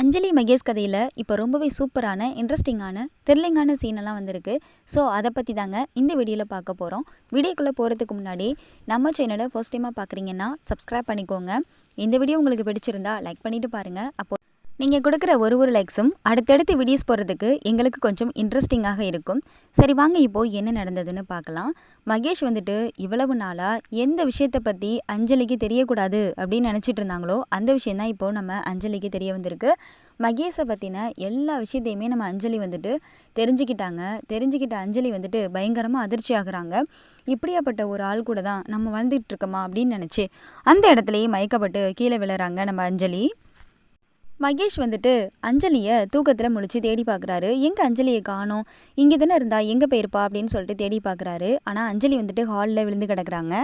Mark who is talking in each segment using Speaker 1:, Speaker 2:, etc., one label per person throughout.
Speaker 1: அஞ்சலி மகேஷ் கதையில் இப்போ ரொம்பவே சூப்பரான இன்ட்ரெஸ்டிங்கான த்ரில்லிங்கான சீனெல்லாம் வந்திருக்கு. ஸோ அதை பற்றி தாங்க இந்த வீடியோவில் பார்க்க போகிறோம் வீடியோக்குள்ளே போகிறதுக்கு முன்னாடி நம்ம சேனலை ஃபர்ஸ்ட் டைமாக பார்க்குறீங்கன்னா சப்ஸ்கிரைப் பண்ணிக்கோங்க. இந்த வீடியோ உங்களுக்கு பிடிச்சிருந்தா லைக் பண்ணிவிட்டு பாருங்கள் அப்போ நீங்கள் கொடுக்குற ஒரு ஒரு லைக்ஸும் அடுத்தடுத்து வீடியோஸ் போடுறதுக்கு எங்களுக்கு கொஞ்சம் இன்ட்ரெஸ்டிங்காக இருக்கும். சரி வாங்க இப்போது என்ன நடந்ததுன்னு பார்க்கலாம். மகேஷ் வந்துட்டு இவ்வளவு நாளாக எந்த விஷயத்தை பற்றி அஞ்சலிக்கு தெரியக்கூடாது அப்படின்னு நினச்சிட்டு இருந்தாங்களோ அந்த விஷயந்தான் இப்போது நம்ம அஞ்சலிக்கு தெரிய வந்திருக்கு. மகேஷை பற்றின எல்லா விஷயத்தையுமே நம்ம அஞ்சலி வந்துட்டு தெரிஞ்சுக்கிட்டாங்க. தெரிஞ்சுக்கிட்ட அஞ்சலி வந்துட்டு பயங்கரமாக அதிர்ச்சி ஆகுறாங்க. இப்படியாப்பட்ட ஒரு ஆள் கூட தான் நம்ம வளர்ந்துட்டு இருக்கோமா அப்படின்னு நினச்சி அந்த இடத்துலையே மயக்கப்பட்டு கீழே விழுறாங்க நம்ம அஞ்சலி. மகேஷ் வந்துட்டு அஞ்சலியை தூக்கத்தில் முழிச்சு தேடி பார்க்குறாரு எங்கே அஞ்சலியை காணும்? இங்கே தானே இருந்தா? எங்கே போயிருப்பா? அப்படின்னு சொல்லிட்டு தேடி பார்க்குறாரு ஆனால் அஞ்சலி வந்துட்டு ஹாலில் விழுந்து கிடக்குறாங்க.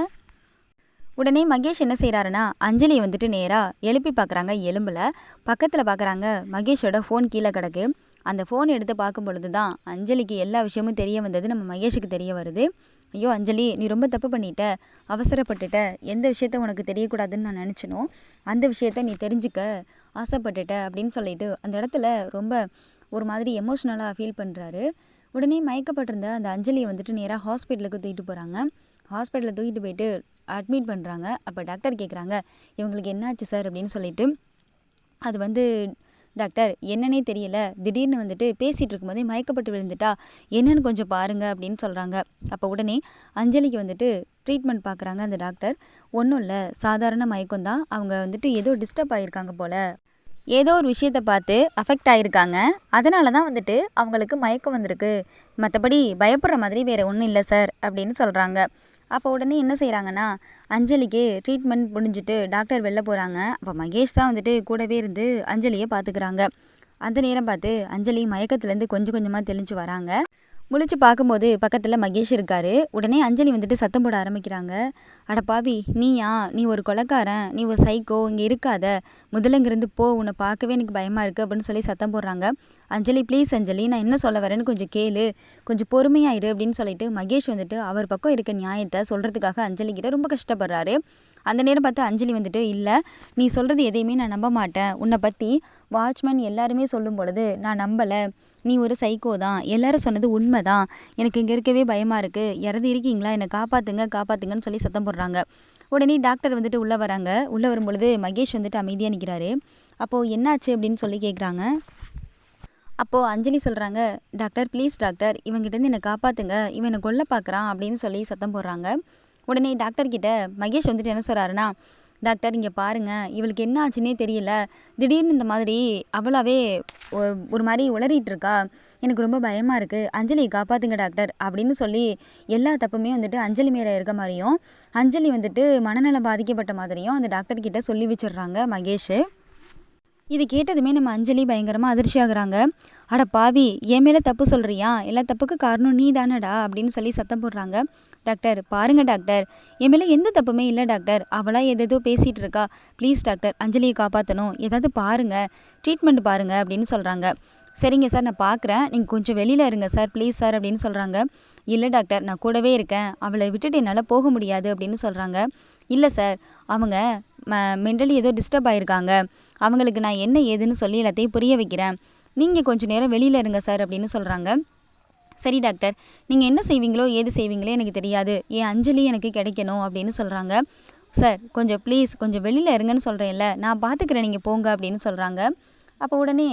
Speaker 1: உடனே மகேஷ் என்ன செய்கிறாருன்னா அஞ்சலியை வந்துட்டு நேராக எழுப்பி பார்க்குறாங்க எலும்பில். பக்கத்தில் பார்க்குறாங்க மகேஷோட ஃபோன் கீழே கிடக்கு. அந்த ஃபோன் எடுத்து பார்க்கும் பொழுது தான் அஞ்சலிக்கு எல்லா விஷயமும் தெரிய வந்தது. நம்ம மகேஷுக்கு தெரிய வருது. ஐயோ அஞ்சலி நீ ரொம்ப தப்பு பண்ணிட்ட. அவசரப்பட்டுட்ட. எந்த விஷயத்த உனக்கு தெரியக்கூடாதுன்னு நான் நினச்சினோ அந்த விஷயத்த நீ தெரிஞ்சுக்க. ஆசைப்பட்டுட்ட அப்படின்னு சொல்லிட்டு அந்த இடத்துல ரொம்ப ஒரு மாதிரி எமோஷ்னலாக ஃபீல் பண்ணுறாரு உடனே மயக்கப்பட்டிருந்த அந்த அஞ்சலியை வந்துட்டு நேராக ஹாஸ்பிட்டலுக்கு தூக்கிட்டு போகிறாங்க ஹாஸ்பிட்டலில் தூக்கிட்டு போயிட்டு அட்மிட் பண்ணுறாங்க அப்போ டாக்டர் கேட்குறாங்க இவங்களுக்கு என்னாச்சு சார் அப்படின்னு சொல்லிட்டு. அது வந்து டாக்டர் என்னன்னே தெரியல. திடீர்னு வந்துட்டு பேசிகிட்டு இருக்கும்போதே மயக்கப்பட்டு விழுந்துட்டா என்னன்னு கொஞ்சம் பாருங்கள் அப்படின்னு சொல்கிறாங்க அப்போ உடனே அஞ்சலிக்கு வந்துட்டு ட்ரீட்மெண்ட் பார்க்குறாங்க அந்த டாக்டர். ஒன்றும் இல்லை சாதாரண மயக்கம் தான். அவங்க வந்துட்டு ஏதோ டிஸ்டர்ப் ஆகியிருக்காங்க போல். ஏதோ ஒரு விஷயத்தை பார்த்து அஃபெக்ட் ஆகியிருக்காங்க அதனால தான் வந்துட்டு அவங்களுக்கு மயக்கம் வந்திருக்கு. மற்றபடி பயப்படுற மாதிரி வேறு ஒன்றும் இல்லை சார் அப்படின்னு சொல்கிறாங்க அப்போ உடனே என்ன செய்கிறாங்கன்னா அஞ்சலிக்கு ட்ரீட்மெண்ட் முடிஞ்சுட்டு டாக்டர் வெளில போகிறாங்க அப்போ மகேஷ் தான் வந்துட்டு கூடவே இருந்து அஞ்சலியை பார்த்துக்கிறாங்க. அந்த நேரம் பார்த்து அஞ்சலி மயக்கத்துலேருந்து கொஞ்சம் கொஞ்சமாக தெளிஞ்சு வராங்க. முழிச்சு பார்க்கும்போது பக்கத்தில் மகேஷ் இருக்காரு. உடனே அஞ்சலி வந்துட்டு சத்தம் போட ஆரம்பிக்கிறாங்க. அட பாவி நீயா? நீ ஒரு கொலைக்காரன். நீ ஒரு சைக்கோ இங்கே இருக்காத. முதல்ல இங்கேருந்து போ. உன்னை பார்க்கவே எனக்கு பயமாக இருக்குது அப்படின்னு சொல்லி சத்தம் போடுறாங்க. அஞ்சலி ப்ளீஸ் அஞ்சலி நான் என்ன சொல்ல வரேன்னு கொஞ்சம் கேளு. கொஞ்சம் பொறுமையாயிரு அப்படின்னு சொல்லிட்டு மகேஷ் வந்துட்டு அவர் பக்கம் இருக்க நியாயத்தை சொல்கிறதுக்காக அஞ்சலி கிட்ட ரொம்ப கஷ்டப்படுறாரு. அந்த நேரம் பார்த்து அஞ்சலி வந்துட்டு இல்லை நீ சொல்கிறது எதையுமே நான் நம்ப மாட்டேன். உன்னை பற்றி வாட்ச்மேன் எல்லாருமே சொல்லும் பொழுது நான் நம்பலை. நீ ஒரு சைக்கோ தான். எல்லாரும் சொன்னது உண்மை தான். எனக்கு இங்கே இருக்கவே பயமாக இருக்குது இறந்து இருக்கீங்களா? என்னை காப்பாற்றுங்க காப்பாற்றுங்கன்னு சொல்லி சத்தம் போடுறாங்க. உடனே டாக்டர் வந்துட்டு உள்ளே வராங்க. உள்ளே வரும்பொழுது மகேஷ் வந்துட்டு அமைதியாக நிற்கிறாரு அப்போது என்னாச்சு? அப்படின்னு சொல்லி கேட்குறாங்க அப்போது அஞ்சலி சொல்கிறாங்க டாக்டர் ப்ளீஸ் டாக்டர் இவங்கிட்டேருந்து என்னை காப்பாற்றுங்க இவனை கொல்ல பார்க்குறான் அப்படின்னு சொல்லி சத்தம் போடுறாங்க. உடனே டாக்டர்கிட்ட மகேஷ் வந்துட்டு என்ன சொல்கிறாருன்னா டாக்டர் இங்கே பாருங்கள் இவளுக்கு என்ன ஆச்சுன்னே தெரியல. திடீர்னு இந்த மாதிரி அவளாவே ஒரு மாதிரி உளறிட்டு இருக்கா. எனக்கு ரொம்ப பயமாக இருக்குது அஞ்சலியை காப்பாற்றுங்க டாக்டர் அப்படின்னு சொல்லி எல்லா தப்புமே வந்துட்டு அஞ்சலி மேலே இருக்க மாதிரியும் அஞ்சலி வந்துட்டு மனநலம் பாதிக்கப்பட்ட மாதிரியும் அந்த டாக்டர்கிட்ட சொல்லி வச்சிடுறாங்க மகேஷ். இது கேட்டதுமே நம்ம அஞ்சலி பயங்கரமாக அதிர்ச்சி ஆகுறாங்க அட பாவி என் மேலே தப்பு சொல்கிறியா எல்லா தப்புக்கு காரணம் நீ தானடா அப்படின்னு சொல்லி சத்தம் போடுறாங்க. டாக்டர் பாருங்கள் டாக்டர். என் மேலே எந்த தப்புமே இல்லை டாக்டர். அவளாக எதேதோ பேசிகிட்டு இருக்கா. ப்ளீஸ் டாக்டர் அஞ்சலியை காப்பாற்றணும் ஏதாவது பாருங்கள் ட்ரீட்மெண்ட் பாருங்கள் அப்படின்னு சொல்கிறாங்க சரிங்க சார் நான் பார்க்குறேன் நீங்கள் கொஞ்சம் வெளியில் இருங்க சார். ப்ளீஸ் சார் அப்படின்னு சொல்கிறாங்க இல்லை டாக்டர் நான் கூடவே இருக்கேன். அவளை விட்டுட்டு என்னால் போக முடியாது அப்படின்னு சொல்கிறாங்க இல்லை சார் அவங்க ம மென்டலி ஏதோ டிஸ்டர்ப் ஆகிருக்காங்க அவங்களுக்கு நான் என்ன ஏதுன்னு சொல்லி எல்லாத்தையும் புரிய வைக்கிறேன். நீங்கள் கொஞ்சம் நேரம் வெளியில் இருங்க சார் அப்படின்னு சொல்கிறாங்க சரி டாக்டர் நீங்கள் என்ன செய்வீங்களோ ஏது செய்வீங்களோ எனக்கு தெரியாது. என் அஞ்சலி எனக்கு கிடைக்கணும் அப்படின்னு சொல்கிறாங்க சார் கொஞ்சம் ப்ளீஸ் கொஞ்சம் வெளியில் இருங்கன்னு சொல்கிறேன்ல நான் பார்த்துக்கிறேன் நீங்கள் போங்க அப்படின்னு சொல்கிறாங்க அப்போ உடனே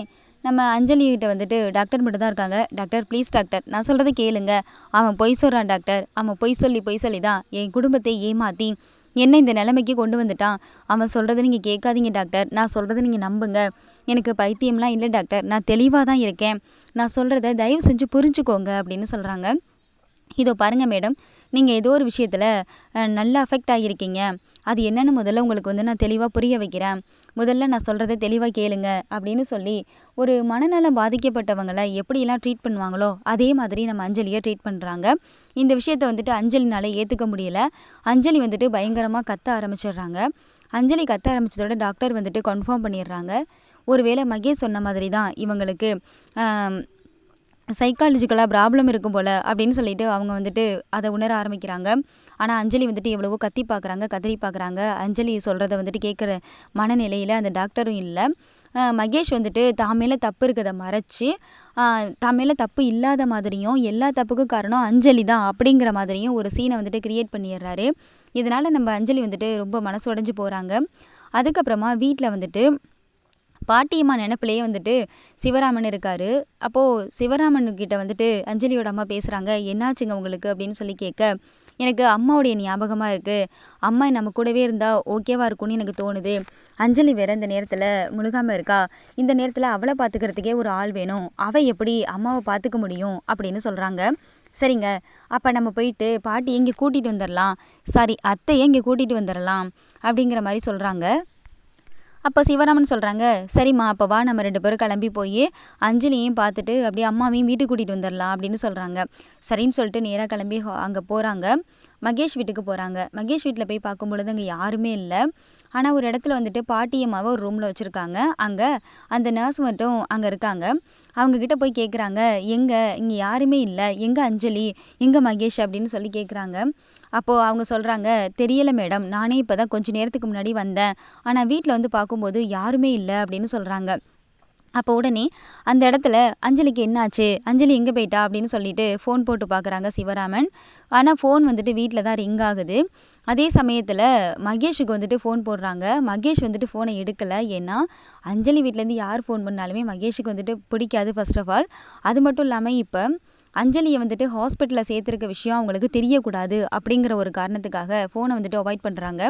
Speaker 1: நம்ம அஞ்சலிகிட்ட வந்துட்டு டாக்டர் மட்டும் தான் இருக்காங்க. டாக்டர் ப்ளீஸ் டாக்டர் நான் சொல்கிறத கேளுங்க. அவன் பொய் சொல்கிறான் டாக்டர் அவன் பொய் சொல்லி பொய் சொல்லி தான் என் குடும்பத்தை ஏமாற்றி என்ன இந்த நிலைமைக்கு கொண்டு வந்துட்டான்? அவன் சொல்கிறத நீங்கள் கேட்காதீங்க டாக்டர். நான் சொல்கிறத நீங்கள் நம்புங்க. எனக்கு பைத்தியம்லாம் இல்லை டாக்டர். நான் தெளிவாக தான் இருக்கேன். நான் சொல்கிறத தயவு செஞ்சு புரிஞ்சுக்கோங்க அப்படின்னு சொல்கிறாங்க இதோ பாருங்கள் மேடம். நீங்கள் ஏதோ ஒரு விஷயத்தில் நல்லா அஃபெக்ட் ஆகியிருக்கீங்க அது என்னென்னு முதல்ல உங்களுக்கு வந்து நான் தெளிவாக புரிய வைக்கிறேன். முதல்ல நான் சொல்கிறத தெளிவாக கேளுங்க அப்படின்னு சொல்லி ஒரு மனநலம் பாதிக்கப்பட்டவங்களை எப்படியெல்லாம் ட்ரீட் பண்ணுவாங்களோ அதே மாதிரி நம்ம அஞ்சலியை ட்ரீட் பண்ணுறாங்க இந்த விஷயத்த வந்துட்டு அஞ்சலினால் ஏற்றுக்க முடியல. அஞ்சலி வந்துட்டு பயங்கரமாக கத்த ஆரம்பிச்சிடுறாங்க. அஞ்சலி கத்த ஆரம்பித்ததோட டாக்டர் வந்துட்டு கன்ஃபார்ம் பண்ணிடுறாங்க. ஒருவேளை மகேஷ் சொன்ன மாதிரி தான் இவங்களுக்கு சைக்காலஜிக்கலாக ப்ராப்ளம் இருக்கும் போல் அப்படின்னு சொல்லிட்டு அவங்க வந்துட்டு அதை உணர ஆரம்பிக்கிறாங்க. ஆனால் அஞ்சலி வந்துட்டு எவ்வளவோ கத்தி பார்க்குறாங்க கதறி பார்க்குறாங்க. அஞ்சலி சொல்கிறத வந்துட்டு கேட்குற மனநிலையில் அந்த டாக்டரும் இல்லை. மகேஷ் வந்துட்டு தான் மேலே தப்பு இருக்கிறத மறைச்சி தான் மேலே தப்பு இல்லாத மாதிரியும் எல்லா தப்புக்கும் காரணம் அஞ்சலி தான் அப்படிங்கிற மாதிரியும் ஒரு சீனை வந்துட்டு கிரியேட் பண்ணிடுறாரு. இதனால் நம்ம அஞ்சலி வந்துட்டு ரொம்ப மனசு உடஞ்சி போகிறாங்க அதுக்கப்புறமா வீட்டில் வந்துட்டு பாட்டியம்மா நினப்பிலேயே வந்துட்டு சிவராமன் இருக்கார். அப்போது சிவராமன் கிட்டே வந்துட்டு அஞ்சலியோட அம்மா பேசுகிறாங்க என்னாச்சுங்க உங்களுக்கு? அப்படின்னு சொல்லி கேட்க எனக்கு அம்மாவுடைய ஞாபகமாக இருக்குது அம்மா நம்ம கூடவே இருந்தால் ஓகேவாக இருக்கும்னு எனக்கு தோணுது. அஞ்சலி வேற இந்த நேரத்தில் முழுகாமல் இருக்கா? இந்த நேரத்தில் அவளை பார்த்துக்கிறதுக்கே ஒரு ஆள் வேணும். அவள் எப்படி அம்மாவை பார்த்துக்க முடியும்? அப்படின்னு சொல்கிறாங்க சரிங்க. அப்போ நம்ம போயிட்டு பாட்டி இங்கே கூட்டிகிட்டு வந்துடலாம் சாரி அத்தையை இங்கே கூட்டிகிட்டு வந்துடலாம் அப்படிங்கிற மாதிரி சொல்கிறாங்க அப்போ சிவராமன் சொல்கிறாங்க சரிம்மா அப்போ வா நம்ம ரெண்டு பேரும் கிளம்பி போய் அஞ்சலியையும் பார்த்துட்டு அப்படியே அம்மாவையும் வீட்டுக்கு கூட்டிகிட்டு வந்துடலாம் அப்படின்னு சொல்கிறாங்க சரின்னு சொல்லிட்டு நேராக கிளம்பி அங்கே போகிறாங்க மகேஷ் வீட்டுக்கு போகிறாங்க மகேஷ் வீட்டில் போய் பார்க்கும் பொழுது அங்கே யாருமே இல்லை. ஆனால் ஒரு இடத்துல வந்துட்டு பாட்டியம்மாவை ஒரு ரூமில் வச்சுருக்காங்க. அங்கே அந்த நர்ஸ் மட்டும் அங்கே இருக்காங்க. அவங்கக்கிட்ட போய் கேட்குறாங்க எங்கே? இங்கே யாருமே இல்லை. எங்கே அஞ்சலி? எங்கே மகேஷ்? அப்படின்னு சொல்லி கேட்குறாங்க அப்போது அவங்க சொல்கிறாங்க தெரியலை மேடம். நானே இப்போ தான் கொஞ்சம் நேரத்துக்கு முன்னாடி வந்தேன். ஆனால் வீட்டில் வந்து பார்க்கும்போது யாருமே இல்லை. அப்படின்னு சொல்கிறாங்க அப்போ உடனே அந்த இடத்துல அஞ்சலிக்கு என்னாச்சு? அஞ்சலி எங்கே போயிட்டா? அப்படின்னு சொல்லிட்டு ஃபோன் போட்டு பார்க்குறாங்க சிவராமன். ஆனால் ஃபோன் வந்துட்டு வீட்டில் தான் ரிங் ஆகுது. அதே சமயத்தில் மகேஷுக்கு வந்துட்டு ஃபோன் போடுறாங்க. மகேஷ் வந்துட்டு ஃபோனை எடுக்கலை. ஏன்னா அஞ்சலி வீட்டிலேருந்து யார் ஃபோன் பண்ணாலுமே மகேஷுக்கு வந்துட்டு பிடிக்காது ஃபர்ஸ்ட் ஆஃப் ஆல் அது மட்டும் இல்லாமல் இப்போ அஞ்சலியை வந்துட்டு ஹாஸ்பிட்டலில் சேர்த்துருக்க விஷயம் அவங்களுக்கு தெரியக்கூடாது அப்படிங்கிற ஒரு காரணத்துக்காக ஃபோனை வந்துட்டு அவாய்ட் பண்ணுறாங்க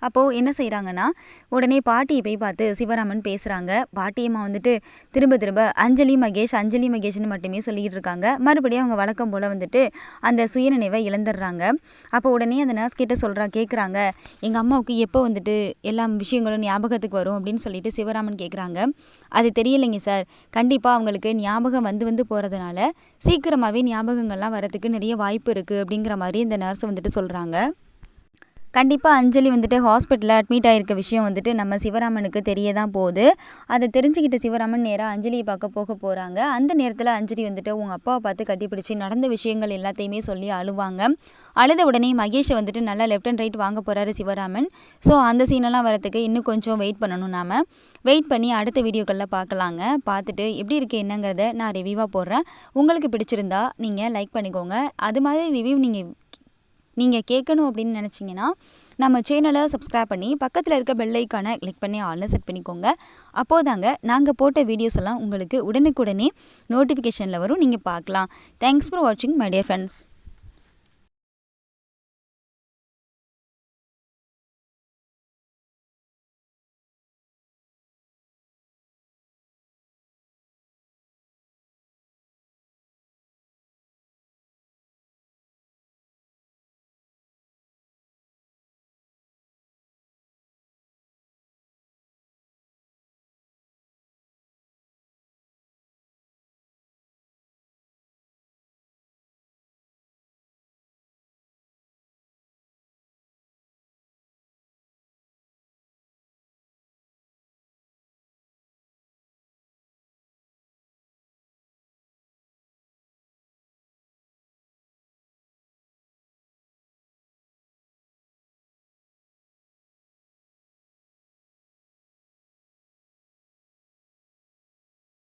Speaker 1: அப்போது என்ன செய்கிறாங்கன்னா உடனே பாட்டியை போய் பார்த்து சிவராமன் பேசுகிறாங்க பாட்டியம்மா வந்துட்டு திரும்ப திரும்ப அஞ்சலி மகேஷ் அஞ்சலி மகேஷ்னு மட்டுமே சொல்லிக்கிட்டு இருக்காங்க. மறுபடியும் அவங்க வழக்கம் போல் வந்துட்டு அந்த சுயநினைவை இழந்துடுறாங்க. அப்போ உடனே அந்த நர்ஸ் கிட்ட சொல்கிறா கேட்குறாங்க எங்கள் அம்மாவுக்கு எப்போ வந்துட்டு எல்லா விஷயங்களும் ஞாபகத்துக்கு வரும்? அப்படின்னு சொல்லிட்டு சிவராமன் கேட்குறாங்க அது தெரியலைங்க சார். கண்டிப்பாக அவங்களுக்கு ஞாபகம் வந்து வந்து போகிறதுனால சீக்கிரமாக சீக்கிரமாகவே ஞாபகங்கள்லாம் வரதுக்கு நிறைய வாய்ப்பு இருக்குது அப்படிங்கிற மாதிரி இந்த நர்ஸ் வந்துட்டு சொல்கிறாங்க கண்டிப்பாக அஞ்சலி வந்துட்டு ஹாஸ்பிட்டலில் அட்மிட் ஆகிருக்க விஷயம் வந்துட்டு நம்ம சிவராமனுக்கு தெரிய தான் போகுது. அதை தெரிஞ்சுக்கிட்ட சிவராமன் நேராக அஞ்சலியை பார்க்க போக போகிறாங்க அந்த நேரத்தில் அஞ்சலி வந்துட்டு உங்கள் அப்பாவை பார்த்து கட்டிப்பிடிச்சு நடந்த விஷயங்கள் எல்லாத்தையுமே சொல்லி அழுவாங்க. அழுத உடனே மகேஷை வந்துட்டு நல்லா லெஃப்ட் அண்ட் ரைட் வாங்க போகிறாரு சிவராமன். ஸோ அந்த சீனெல்லாம் வரதுக்கு இன்னும் கொஞ்சம் வெயிட் பண்ணணும் நாம். வெயிட் பண்ணி அடுத்த வீடியோக்களில் பார்க்கலாங்க. பார்த்துட்டு எப்படி இருக்குது என்னங்கிறத நான் ரிவ்யூவாக போடுறேன். உங்களுக்கு பிடிச்சிருந்தா நீங்கள் லைக் பண்ணிக்கோங்க. அது மாதிரி ரிவ்யூ நீங்கள் நீங்கள் கேட்கணும் அப்படின்னு நினச்சிங்கன்னா நம்ம சேனலை சப்ஸ்கிரைப் பண்ணி பக்கத்தில் இருக்க பெல்லைக்கான கிளிக் பண்ணி ஆல்னு செட் பண்ணிக்கோங்க. அப்போதாங்க நாங்கள் போட்ட வீடியோஸ் எல்லாம் உங்களுக்கு உடனுக்குடனே நோட்டிஃபிகேஷனில் வரும். நீங்கள் பார்க்கலாம். தேங்க்ஸ் ஃபார் வாட்சிங் மை டியர் ஃப்ரெண்ட்ஸ்